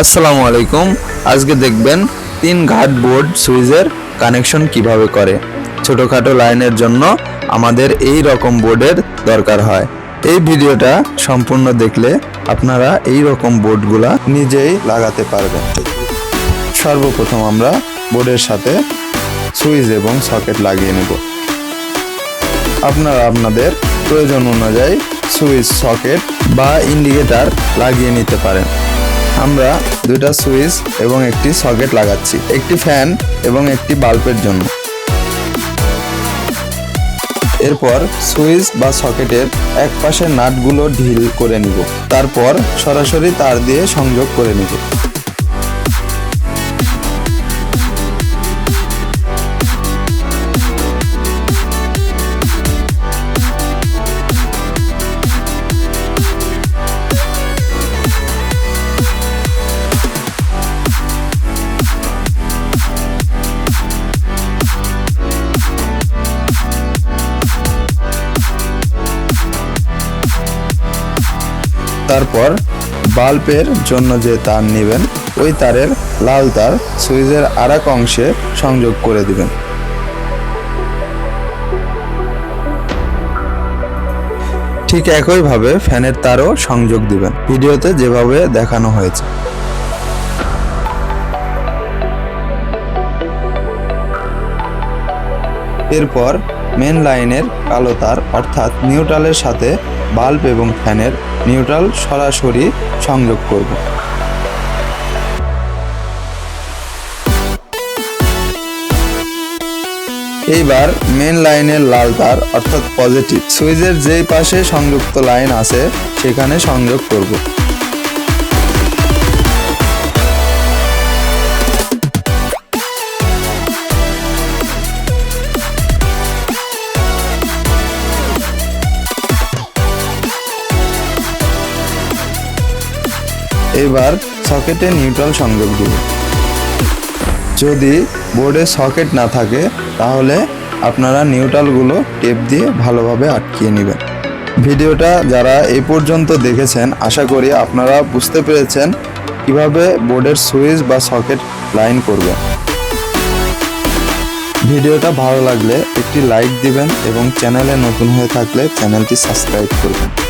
আসসালামু আলাইকুম। আজকে দেখবেন তিন ঘাট বোর্ড সুইচের কানেকশন কীভাবে করে। ছোটোখাটো লাইনের জন্য আমাদের এই রকম বোর্ডের দরকার হয়। এই ভিডিওটা সম্পূর্ণ দেখলে আপনারা এই রকম বোর্ডগুলা নিজেই লাগাতে পারবেন। সর্বপ্রথম আমরা বোর্ডের সাথে সুইচ এবং সকেট লাগিয়ে নেব। আপনারা আপনাদের প্রয়োজন অনুযায়ী সুইচ, সকেট বা ইন্ডিকেটার লাগিয়ে নিতে পারেন। আমরা দুইটা সুইচ এবং একটি সকেট লাগাচ্ছি, একটি ফ্যান এবং একটি বাল্বের জন্য। এরপর সুইচ বা সকেটের এক পাশের নাটগুলো ঢিল করে নিব, তারপর সরাসরি তার দিয়ে সংযোগ করে নিব। তারপর বাল্বের জন্য যে তার নেবেন, ওই তারের লাল তার সুইচের আর অংশে সংযোগ করে দিবেন। ঠিক একইভাবে ফ্যানের তারও সংযোগ দিবেন। ভিডিওতে যেভাবে দেখানো হয়েছে। এরপর মেন লাইনের কালো তার, অর্থাৎ নিউট্রালের সাথে বাল্ব এবং ফ্যানের নিউট্রাল সরাসরি সংযোগ করব। এইবার মেন লাইনের লাল তার, অর্থাৎ পজিটিভ সুইচের যেই পাশে সংযুক্ত লাইন আছে, সেখানে সংযোগ করব। এবার সকেটে নিউট্রাল সংযোগ দিব যদি বোর্ডে সকেট না থাকে, তাহলে আপনারা নিউট্রালগুলো টেপ দিয়ে ভালোভাবে আটকিয়ে নেবেন। ভিডিওটা যারা এই পর্যন্ত দেখেছেন, আশা করি আপনারা বুঝতে পেরেছেন কীভাবে বোর্ডের সুইচ বা সকেট লাইন করবেন ভিডিওটা ভালো লাগলে একটি লাইক দিবেন এবং চ্যানেলে নতুন হয়ে থাকলে চ্যানেলটি সাবস্ক্রাইব করবেন।